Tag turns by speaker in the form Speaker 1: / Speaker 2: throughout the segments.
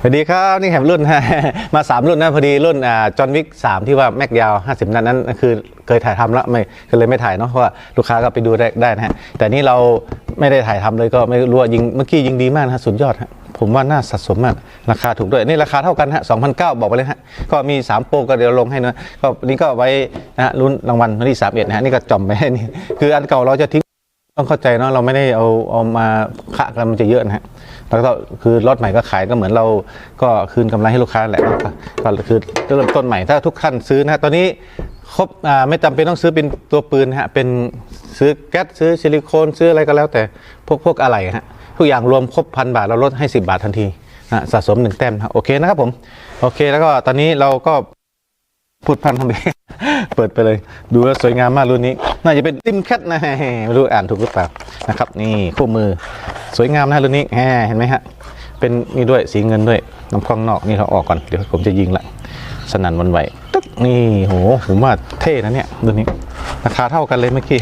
Speaker 1: สวัสดีครับนี่แหมรุ่นฮะมา3รุ่นนะพอดีรุ่นอ่าจอห์นวิกสามที่ว่าแม็กยาว 50 นัดนั้นคือเคยถ่ายทำแล้วไม่ก็เลยไม่ถ่ายเนาะเพราะว่าลูกค้าก็ไปดูได้ได้นะฮะแต่นี่เราไม่ได้ถ่ายทำเลยก็ไม่รู้ว่ายิงเมื่อกี้ยิงดีมากนะฮะสุดยอดฮะผมว่าน่าสะสมมากราคาถูกด้วยนี่ราคาเท่ากันฮะ2,009บอกไปเลยฮะก็มี 3 โปรก็เดี๋ยวลงให้นะก็นี่ก็ไว้นะฮะรุ่นรางวัลวันที่31นะฮะนี่ก็จอมไปให้นี่คืออันเก่าเราจะทิ้ง ต้องเข้าใจเนาะเราไม่ได้เอาเอามาคะกันมันจะเยอะนะฮะแล้วก็คือรถใหม่ก็ขายก็เหมือนเราก็คืนกำไรให้ลูกค้าแหละก็คือเริ่มต้นใหม่ถ้าทุกขั้นซื้อนะฮะตอนนี้ครบไม่จำเป็นต้องซื้อเป็นตัวปืนฮะเป็นซื้อแก๊สซื้อซิลิโคนซื้ออะไรก็แล้วแต่พวกพวกอะไรฮะทุกอย่างรวมครบพันบาทเราลดให้ 10 บาททันทีนะสะสมหนึ่งแต้มนะโอเคนะครับผมโอเคแล้วก็ตอนนี้เราก็พูดพันทำไมเปิดไปเลย ดูแล้วสวยงามมากรุ่นนี้ น่าจะเป็นติมแคทนะไม่รู้อ่านถูกหรือเปล่านะครับนี่คู่มือสวยงามนะรุ่นนี้เห็นไหมฮะเป็นนี่ด้วยสีเงินด้วยน้ำคล้องนอกนี่เขาออกก่อนเดี๋ยวผมจะยิงละสนั่นวันไหวตึ๊กนี่โหผมว่าเท่นะเนี่ยรุ่นนี้ราคาเท่ากันเลยเมื่อกี้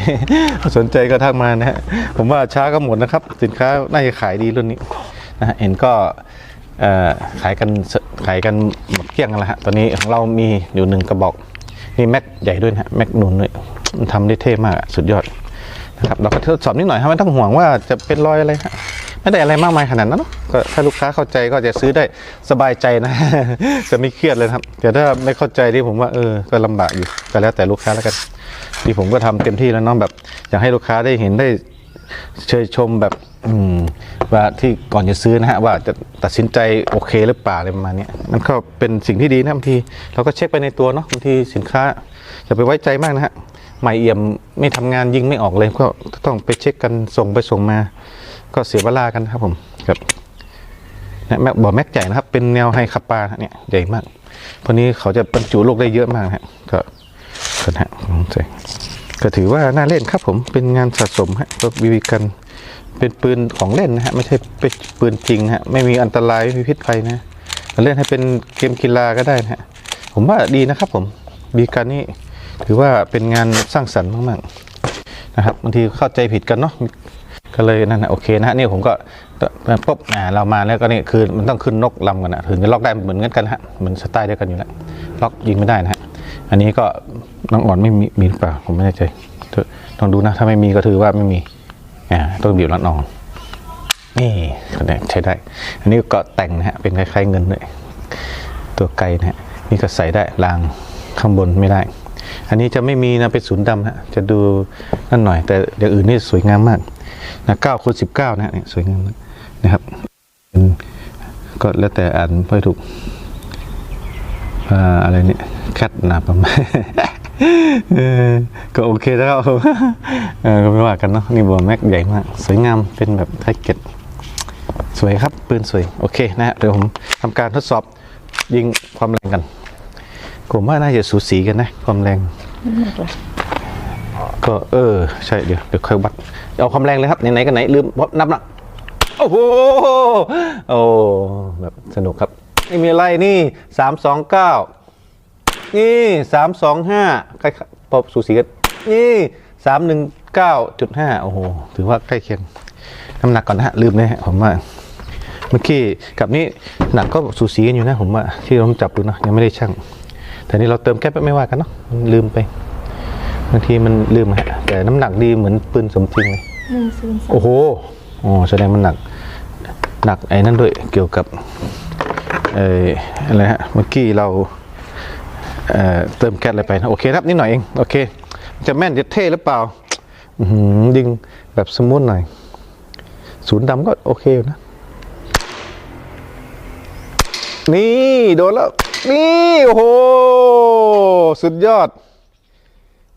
Speaker 1: สนใจก็ทักมานะฮะผมว่าช้าก็หมดนะครับ สินค้าน่าจะขายดีรุ่นนี้นะเห็นก็ขายกันขายกันหมดเกลี้ยงกันแล้วฮะตอนนี้ของเรามีอยู่หนึ่งกระบอกนี่แม็กใหญ่ด้วยนะฮะแม็กนุนด้วย ทำได้เท่มากสุดยอดนะครับเราก็ทดสอบนิดหน่อยฮะไม่ต้องห่วงว่าจะเป็นรอยอะไรฮะไม่ได้อะไรมากมายขนาดนั้นก็ถ้าลูกค้าเข้าใจก็จะซื้อได้สบายใจนะจะไม่เครียดเลยครับ แต่ถ้าไม่เข้าใจที่ผมว่าเออก็ลำบากอยู่ก็แล้วแต่ลูกค้าแล้วกันที่ผมก็ทำเต็มที่แล้วเน้องแบบ อยากให้ลูกค้าได้เห็นได้เชยชมแบบอืมว่าที่ก่อนจะซื้อนะฮะว่าจะตัดสินใจโอเคหรือเปล่าอะไรประมาณนี้มันก็เป็นสิ่งที่ดีนะบางทีเราก็เช็คไปในตัวเนาะบางทีสินค้าอย่าไปไว้ใจมากนะฮะ ใหม่เอี่ยมไม่ทำงานยิงไม่ออกเลย ก็ต้องไปเช็คกันส่งไปส่งมา ก็เสียเวลากันครับผมครับนะแม็กบอแม็กใหญ่นะครับ เป็นแนวไฮคาปาเนี่ยใหญ่มากพราะนี้เขาจะบรรจุลูกได้เยอะมากฮะก็ก็นะฮะใช่ก็ถือว่าน่าเล่นครับผมเป็นงานสะสมฮะก็บีบีกันเป็นปืนของเล่นนะฮะไม่ใช่เป็นปืนจริงฮะไม่มีอันตรายไม่มีพิษภัยนะเล่นให้เป็นเกมกีฬาก็ได้นะฮะผมว่าดีนะครับผมบีกันนี่ ถือว่าเป็นงานสร้างสรรค์มากๆนะครับบางทีเข้าใจผิดกันเนาะก็เลยนั่นนะโอเคนะฮะนี่ผมก็ปุ๊บอ่าเรามาแล้วก็นี่คือมันต้องขึ้นนกลำกันนะถึงจะล็อกได้เหมือนกันฮะเหมือนสไตล์เดียวกันอยู่แล้วล็อกยิงไม่ได้นะฮะอันนี้ก็น้องอ่อนไม่มีมีหรือเปล่าผมไม่แน่ใจต้องดูนะถ้าไม่มีก็ถือว่าไม่มีอ่าต้องบีบรัดนองนี่ใช้ได้ อันนี้ก็แต่งนะฮะเป็นคล้ายๆเงินด้วยตัวไกลนะฮะนี่ก็ใส่ได้รางข้างบนไม่ได้ อันนี้จะไม่มีนะเป็นศูนย์ดำฮะจะดูนั่นหน่อย แต่อย่างอื่นนี่สวยงามมากนะเก้าคูณสิบเก้านะฮะนี่สวยงามนะครับก็แล้วแต่อ่านไม่ถูกอะไรเนี่ยแคทนาประมาณก็โอเคแล้วเออก็ไม่ว่ากันเนาะนี่บัวแม็กใหญ่มาก สวยงามเป็นแบบไทเก็ตสวยครับ ปืนสวย โอเคนะฮะเดี๋ยวผมทำการทดสอบยิงความแรงกัน ผมว่าน่าจะสูสีกันนะ ความแรง ก็เออ ใช่เดี๋ยวเดี๋ยวค่อยวัด เอาความแรงเลยครับ ไหนๆกันไหน ลืมนับนะโอ้โหโอ้แบบสนุกครับ ไม่มีอะไรนี่สามสองเก้านี่สามสองห้าใกล้พอสูสีกันนี่สามหนึ่งเก้าจุดห้าโอ้โห ถือว่าใกล้เคียงน้ำหนักก่อนนะฮะ ลืมเลยฮะผมว่าเมื่อกี้กับนี่หนักก็สูสีกันอยู่นะผมว่าที่ผมจับดูนะยังไม่ได้ชั่ง แต่นี่เราเติมแก๊ปไม่ว่ากันเนาะมันลืมไปบางทีมันลืมฮะแต่น้ำหนักดีเหมือนปืนสมจริงเลย
Speaker 2: หนึ่งศูนย์สาม
Speaker 1: โอ้โหอ๋อแสดงมันหนักหนักไอ้นั่นด้วยเกี่ยวกับเอ่ออะไรฮะเมื่อกี้เราเอ่อเติมแก๊สอะไรไปนะโอเคครับนิดหน่อยเองโอเค จะแม่นจะเท่หรือเปล่าอื้อหือยิงแบบสมูทหน่อยศูนย์ดำก็โอเคอยู่นะ นี่โดนแล้ว นี่โอ้โห สุดยอด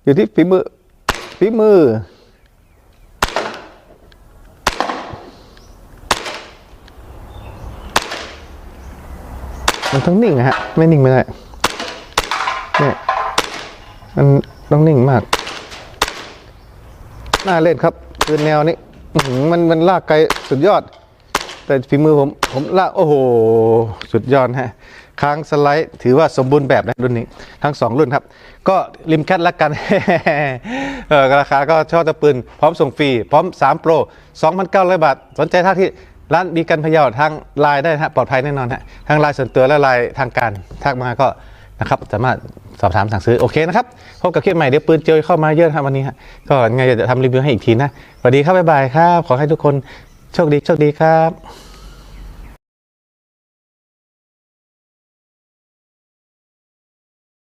Speaker 1: อยู่ที่ฝีมือฝีมือ มันต้องนิ่งฮะ ไม่นิ่งไม่ได้ เนี่ย มันต้องนิ่งมาก น่าเล่นครับ คือแนวนี้ มันมันลากไกลสุดยอด แต่ฝีมือผมผมละโอ้โห สุดยอดฮะค้างสไลด์ถือว่าสมบูรณ์แบบนะรุ่นนี้ ทั้ง 2 รุ่นครับ ก็ริมแคทละกัน เออราคาก็ช่อตะปืน พร้อมส่งฟรี พร้อม 3 โปร 2,900 บาท สนใจท่าที่ร้านมีกันพยาวทางไลน์ได้ฮะปลอดภัยแน่นอนฮะทางไลน์ส่วนตัวและไลน์ทางการทักมาก็นะครับสามารถสอบถามสั่งซื้อ โอเคนะครับ พบกับคลิปใหม่ เดี๋ยวปืนเจอเข้ามาเยอะครับวันนี้ฮะก็ไงจะทำรีวิวให้อีกทีนะสวัสดีครับบ๊ายบายครับขอให้ทุกคน โชคดีโชคดีครับ